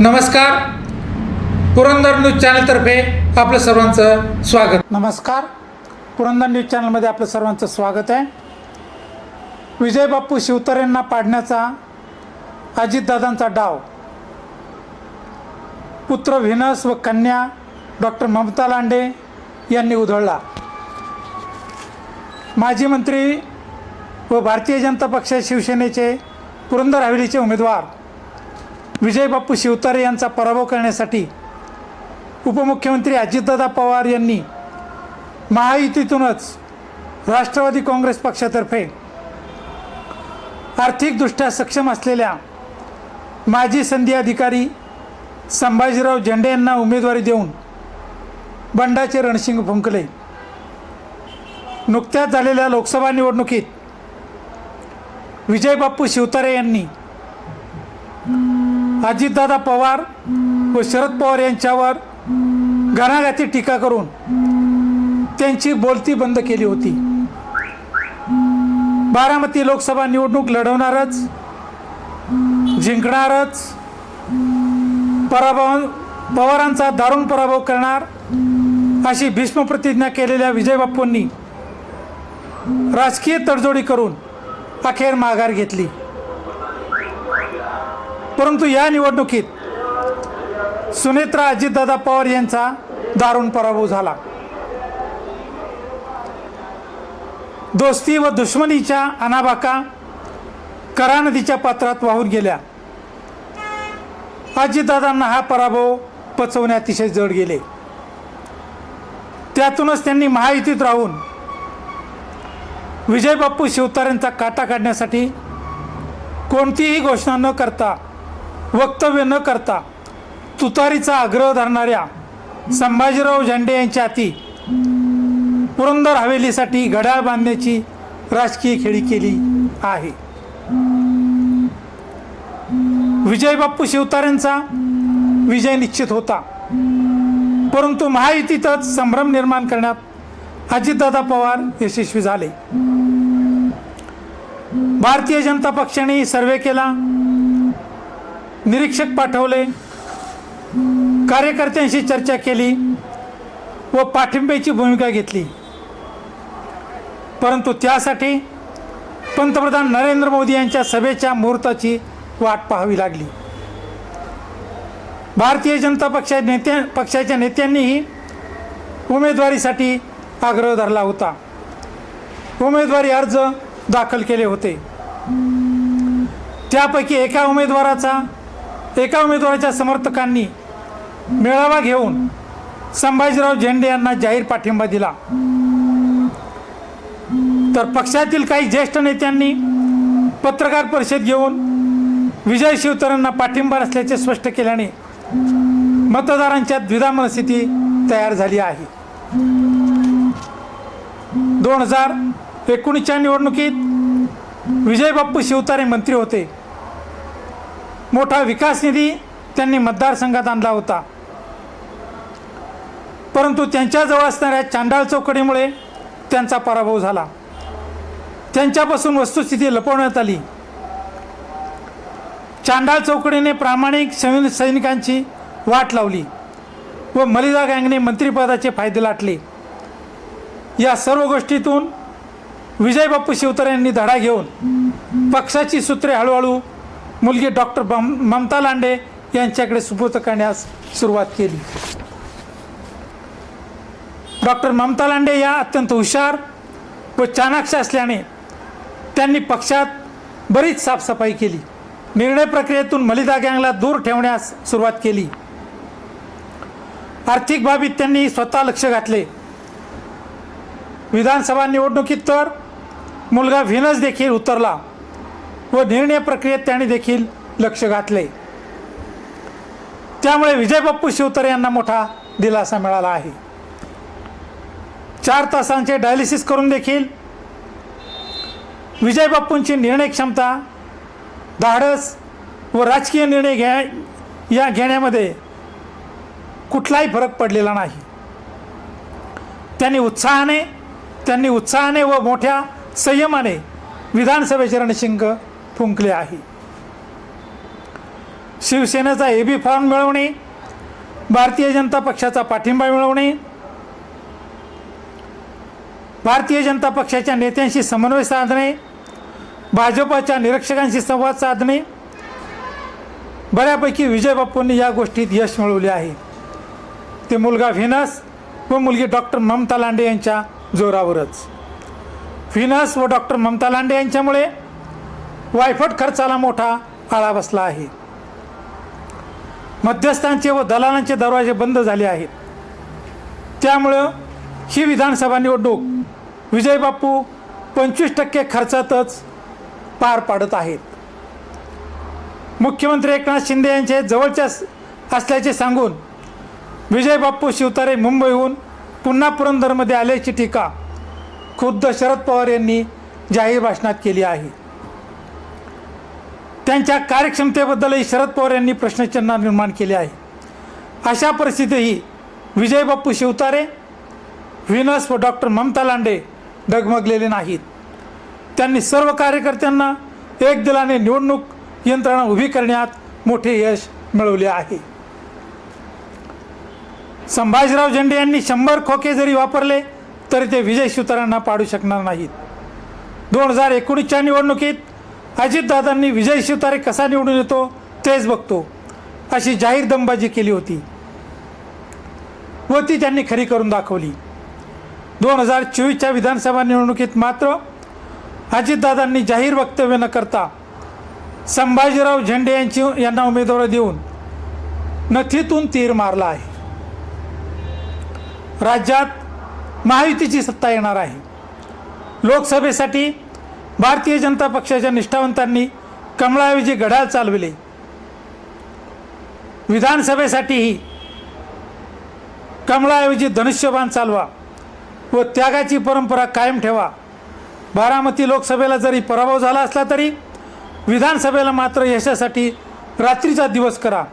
नमस्कार. पुरंदर न्यूज चॅनलतर्फे आपलं सर्वांचं स्वागत. नमस्कार. पुरंदर न्यूज चॅनलमध्ये आपलं सर्वांचं स्वागत आहे. विजय बाप्पू शिवतरेंना पाडण्याचा अजितदादांचा डाव. पुत्र व्हिनस व कन्या डॉक्टर ममता लांडे यांनी उधळला. माजी मंत्री व भारतीय जनता पक्ष शिवसेनेचे पुरंदर हवेलीचे उमेदवार विजयबाप्पू शिवतारे यांचा पराभव करण्यासाठी उपमुख्यमंत्री अजितदादा पवार यांनी महायुतीतूनच राष्ट्रवादी काँग्रेस पक्षातर्फे आर्थिकदृष्ट्या सक्षम असलेल्या माजी संधी अधिकारी संभाजीराव झेंडे यांना उमेदवारी देऊन बंडाचे रणशिंग फुंकले. नुकत्याच झालेल्या लोकसभा निवडणुकीत विजयबाप्पू शिवतारे यांनी अजितदादा पवार व शरद पवार यांच्यावर घणाघाती टीका करून त्यांची बोलती बंद केली होती. बारामती लोकसभा निवडणूक लढवणारच जिंकणारच पराभव पवारांचा दारुण पराभव करणार अशी भीष्म प्रतिज्ञा केलेल्या विजय बाप्पूंनी राजकीय तडजोडी करून अखेर माघार घेतली. परंतु या निवडणुकीत सुनेत्रा अजितदादा पवार यांचा दारुण पराभव झाला. दोस्ती व दुश्मनीच्या अनाबाका करा नदीच्या पात्रात वाहून गेल्या. अजितदादांना हा पराभव पचवणे अतिशय जड गेले. त्यातूनच त्यांनी महायुतीत राहून विजय बाप्पू शिवतारेंचा काटा काढण्यासाठी कोणतीही घोषणा न करता वक्तव्य न करता तुतारीचा आग्रह धरणाऱ्या संभाजीराव झेंडे यांच्या हाती पुरंदर हवेलीसाठी घड्याळ बांधण्याची राजकीय खेळी केली आहे. विजय बाप्पू शिवतारेंचा विजय निश्चित होता. परंतु महायुतीतच संभ्रम निर्माण करण्यात अजितदादा पवार यशस्वी झाले. भारतीय जनता पक्षाने सर्वे केला. निरीक्षक पाठवले कार्यकर्त्यांशी चर्चा केली व पाठिंब्याची भूमिका घेतली. परंतु त्यासाठी पंतप्रधान नरेंद्र मोदी यांच्या सभेच्या मुहूर्ताची वाट पाहावी लागली. भारतीय जनता पक्षा नेत्या पक्षाच्या नेत्यांनीही उमेदवारीसाठी आग्रह धरला होता. उमेदवारी अर्ज दाखल केले होते. त्यापैकी एका उमेदवाराचा एका उमेदवाराच्या समर्थकांनी मेळावा घेऊन संभाजीराव झेंडे यांना जाहीर पाठिंबा दिला. तर पक्षातील काही ज्येष्ठ नेत्यांनी पत्रकार परिषद घेऊन विजय शिवतरांना पाठिंबा असल्याचे स्पष्ट केल्याने मतदारांच्या द्विधा मनस्थिती तयार झाली आहे. दोन हजार एकोणीसच्या निवडणुकीत विजय बाप्पू शिवतारे मंत्री होते. मोठा विकास निधी त्यांनी मतदारसंघात आणला होता. परंतु त्यांच्याजवळ असणाऱ्या चांडाळ चौकडीमुळे त्यांचा पराभव झाला. त्यांच्यापासून वस्तुस्थिती लपवण्यात आली. चांडाळ चौकडीने प्रामाणिक सैन सैनिकांची वाट लावली व मलिदा गँगने मंत्रिपदाचे फायदे लाटले. या सर्व गोष्टीतून विजय बाप्पू यांनी धडा घेऊन पक्षाची सूत्रे हळूहळू मुलगी डॉक्टर बम ममता लांडे यांच्याकडे सुपूर्त करण्यास सुरुवात केली. डॉक्टर ममता लांडे या अत्यंत हुशार व चाणाक्ष असल्याने त्यांनी पक्षात बरीच साफसफाई केली. निर्णय प्रक्रियेतून मलिदा गँगला दूर ठेवण्यास सुरुवात केली. आर्थिक बाबीत त्यांनी स्वतः लक्ष घातले. विधानसभा निवडणुकीत तर मुलगा व्हिनस देखील उतरला. व निर्णय प्रक्रियेत त्यांनी देखील लक्ष घातले. त्यामुळे विजय बाप्पू शिवतर यांना मोठा दिलासा मिळाला आहे. चार तासांचे डायलिसिस करून देखील विजय बाप्पूंची निर्णय क्षमता धाडस व राजकीय निर्णय घ्या या घेण्यामध्ये कुठलाही फरक पडलेला नाही. त्यांनी उत्साहाने त्यांनी उत्साहाने व मोठ्या संयमाने विधानसभेचे रणशिंग फुंकले आहे. शिवसेनेचा ए बी फॉर्म मिळवणे भारतीय जनता पक्षाचा पाठिंबा मिळवणे भारतीय जनता पक्षाच्या नेत्यांशी समन्वय साधणे भाजपाच्या निरीक्षकांशी संवाद साधणे बऱ्यापैकी विजय बाप्पूंनी या गोष्टीत यश मिळवले आहे. ते मुलगा व्हिनस व मुलगी डॉक्टर ममता लांडे यांच्या जोरावरच. व्हिनस व डॉक्टर ममता लांडे यांच्यामुळे वायफट खर्चाला मोठा आळा बसला आहे. मध्यस्थांचे व दलालांचे दरवाजे बंद झाले आहेत. त्यामुळं ही विधानसभा निवडणूक विजयबाप्पू पंचवीस टक्के खर्चातच पार पाडत आहेत. मुख्यमंत्री एकनाथ शिंदे यांचे जवळच्या असल्याचे सांगून विजयबाप्पू शिवतारे मुंबईहून पुन्हा पुरंदरमध्ये आल्याची टीका खुद्द शरद पवार यांनी जाहीर भाषणात केली आहे. त्यांच्या कार्यक्षमतेबद्दलही शरद पवार यांनी प्रश्नचिन्ह निर्माण केले आहे. अशा परिस्थितीतही विजय बाप्पू शिवतारे व्हिनस व डॉक्टर ममता लांडे डगमगलेले नाहीत. त्यांनी सर्व कार्यकर्त्यांना एक दिलाने निवडणूक यंत्रणा उभी करण्यात मोठे यश मिळवले आहे. संभाजीराव झेंडे यांनी शंभर खोके जरी वापरले तरी ते विजय शिवतारांना पाडू शकणार नाहीत. दोन हजार एकोणीसच्या निवडणुकीत अजितदादांनी विजय शिवतारे कसा निवडून येतो तेच बघतो. अशी जाहीर दमबाजी केली होती. व ती त्यांनी खरी करून दाखवली. दोन हजार चोवीसच्या विधानसभा निवडणुकीत मात्र अजितदादांनी जाहीर वक्तव्य न करता संभाजीराव झेंडे यांची यांना उमेदवार देऊन नथीतून तीर मारला आहे. राज्यात महायुतीची सत्ता येणार आहे. लोकसभेसाठी भारतीय जनता पक्षाच्या निष्ठावंतांनी कमळाऐवजी घड्याळ चालविले. विधानसभेसाठीही कमळाऐवजी धनुष्यबाण चालवा व त्यागाची परंपरा कायम ठेवा. बारामती लोकसभेला जरी पराभव झाला असला तरी विधानसभेला मात्र यशासाठी रात्रीचा दिवस करा.